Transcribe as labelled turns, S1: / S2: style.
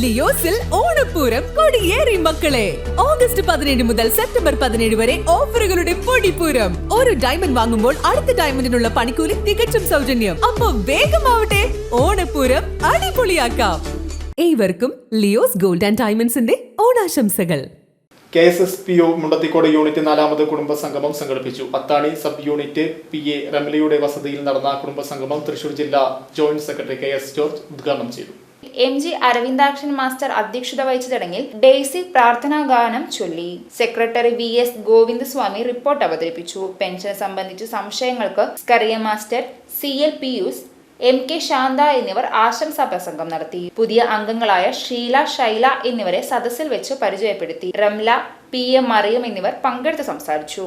S1: ലിയോസിൽ ഓണപ്പൂരം കൊടിയേറി മക്കളെ. ഓഗസ്റ്റ് പതിനേഴ് മുതൽ സെപ്റ്റംബർ പതിനേഴ് വരെ ഓഫറുകളുടെ പൊടിപ്പൂരം. ഒരു ഡയമണ്ട് വാങ്ങുമ്പോൾ അടുത്ത ഡയമണ്ടിനുള്ള പണിക്കൂലി തികച്ചും സൗജന്യം. അപ്പൊ വേഗമാവട്ടെ ഓണപ്പൂരം അടിപൊളിയാക്കാം. ഏവർക്കും ലിയോസ് ഗോൾഡ് ആൻഡ് ഡയമണ്ട്സിന്റെ ഓണാശംസകൾ.
S2: K S S P O Mundathikode unit നാലാമത് കുടുംബ സംഗമം സംഘടിപ്പിച്ചു. Athani sub unit P A റംലയുടെ വസതിയിൽ നടന്ന കുടുംബ സംഗമം തൃശൂർ ജില്ലാ joint secretary K S George ഉദ്ഘാടനം ചെയ്തു.
S3: എം ജി അരവിന്ദാക്ഷൻ മാസ്റ്റർ അധ്യക്ഷത വഹിച്ച ചടങ്ങിൽ ഡെയ്സി പ്രാർത്ഥനാ ഗാനം ചൊല്ലി. Secretary V S Govindaswamy report അവതരിപ്പിച്ചു. പെൻഷൻ സംബന്ധിച്ച് സംശയങ്ങൾക്ക് Scaria master C L Pius M K Santha എന്നിവർ ആശംസാ പ്രസംഗം നടത്തി. പുതിയ അംഗങ്ങളായ ഷീല ശൈല എന്നിവരെ സദസ്സിൽ വെച്ച് പരിചയപ്പെടുത്തി. റംല പി എം മറിയം എന്നിവർ പങ്കെടുത്ത് സംസാരിച്ചു.